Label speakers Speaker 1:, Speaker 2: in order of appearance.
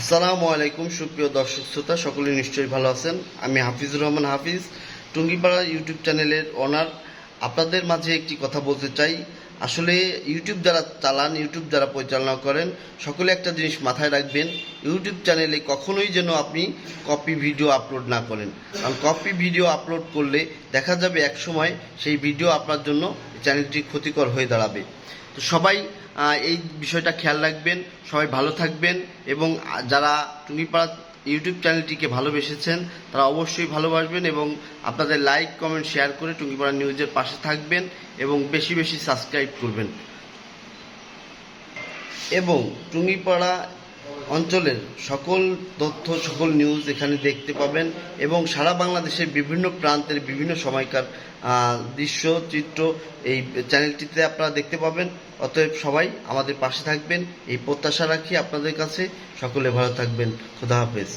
Speaker 1: আসসালামু আলাইকুম, সুপ্রিয় দর্শক শ্রোতা সকলে নিশ্চয়ই ভালো আছেন। আমি হাফিজুর রহমান হাফিজ, টুঙ্গিপাড়া ইউটিউব চ্যানেলের ওনার। আপনাদের মাঝে একটি কথা বলতে চাই। আসলে ইউটিউব যারা চালান, ইউটিউব যারা পরিচালনা করেন, সকলে একটা জিনিস মাথায় রাখবেন, ইউটিউব চ্যানেলে কখনোই যেন আপনি কপি ভিডিও আপলোড না করেন। কারণ কপি ভিডিও আপলোড করলে দেখা যাবে এক সময় সেই ভিডিও আপনার জন্য চ্যানেলটি ক্ষতিকর হয়ে দাঁড়াবে। তো সবাই এই বিষয়টা খেয়াল রাখবেন। সবাই ভালো থাকবেন এবং যারা টুঙ্গিপাড়া ইউটিউব চ্যানেলটিকে ভালোবেসেছেন, তারা অবশ্যই ভালোবাসবেন এবং আপনাদের লাইক, কমেন্ট, শেয়ার করে টুঙ্গিপাড়া নিউজের পাশে থাকবেন এবং বেশি বেশি সাবস্ক্রাইব করবেন। এবং টুঙ্গিপাড়া অঞ্চলের সকল তথ্য, সকল নিউজ এখানে দেখতে পাবেন এবং সারা বাংলাদেশের বিভিন্ন প্রান্তের বিভিন্ন সময়কার দৃশ্য, চিত্র এই চ্যানেলটিতে আপনারা দেখতে পাবেন। অতএব সবাই আমাদের পাশে থাকবেন। এই প্রত্যাশা রাখি আপনাদের কাছে। সকলে ভালো থাকবেন। খুদা হাফেজ।